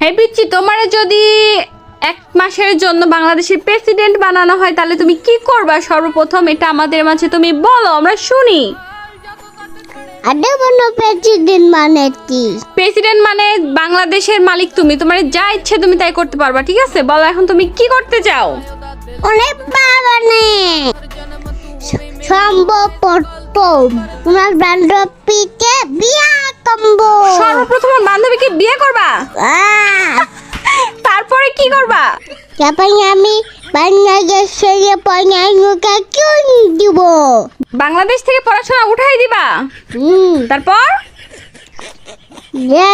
হ্যাঁ পিচ্ছি তোমার যদি এক মাসের জন্য বাংলাদেশের প্রেসিডেন্ট বানানো হয় তাহলে তুমি কি করবা? সর্বপ্রথম এটা আমাদের মাঝে তুমি বলো আমরা শুনি। আরে বনো প্রেসিডেন্ট মানে কি? প্রেসিডেন্ট মানে বাংলাদেশের মালিক তুমি। তোমার যা ইচ্ছে তুমি তাই করতে পারবা ঠিক আছে? বলো এখন তুমি কি করতে চাও? অনেক বাবানে সম্ভব প্রথম তোমার বান্ধবীকে বিয়া করব। সর্বপ্রথম বান্ধবীকে বিয়ে করবা? তারপরে আমি বাংলাদেশে পড়াশোনা কেউ দিব? বাংলাদেশ থেকে পড়াশোনা উঠাই দিবা? হুম। তারপর?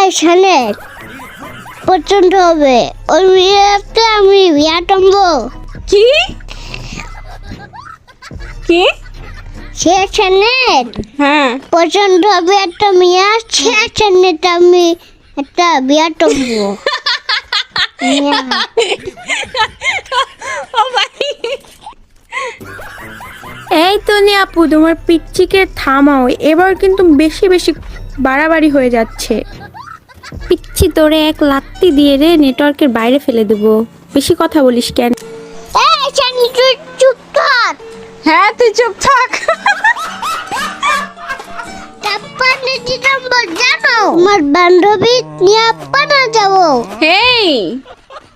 এখানে পছন্দ হবে ওই বিয়েতে আমি বিয়া কি? কি? সেখানে হ্যাঁ। পছন্দ হবে একটা মেয়ে সেখানে আমি একটা বিয়া করব। এই তো নি আপু তোমার পিচ্চিকে থামাও। এবার কিন্তু বেশি বেশি বাড়াবাড়ি হয়ে যাচ্ছে। পিচ্ছি তোরে এক লাত্তি দিয়ে রে নেটওয়ার্কের বাইরে ফেলে দেবো। বেশি কথা বলিস কেন? এই শানি তুই চুপ থাক। হ্যাঁ তুই চুপ থাক। জানো? আমার বান্ধবী নিয়ে পানা যাব। হেই!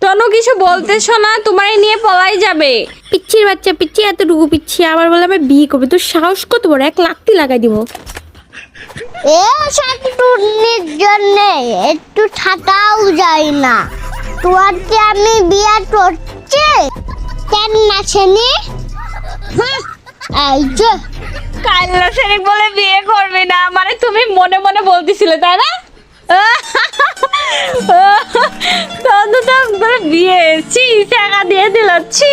তনু কিছু বলতেছো না তোমারে নিয়ে পলাই যাবে। পিচ্ছির বাচ্চা পিচ্ছি এতটুকু পিচ্ছি আবার বলে আমি বিয়ে করবে। তোর সাহস কত বড়? এক লাত্তি লাগাই দিব। এ শান্তুনির জন্য একটু থাকাও যায় না। তোমাকে আমি বিয়া করছি? কেন না শুনি? হ্যাঁ, এই যে। কাল্লা শরীফ বলে বিয়ে করবে না মানে তুমি মনে মনে বলতেছিলে তাই না? করে বিয়ে ছি টাকা দিয়ে দিল ছি।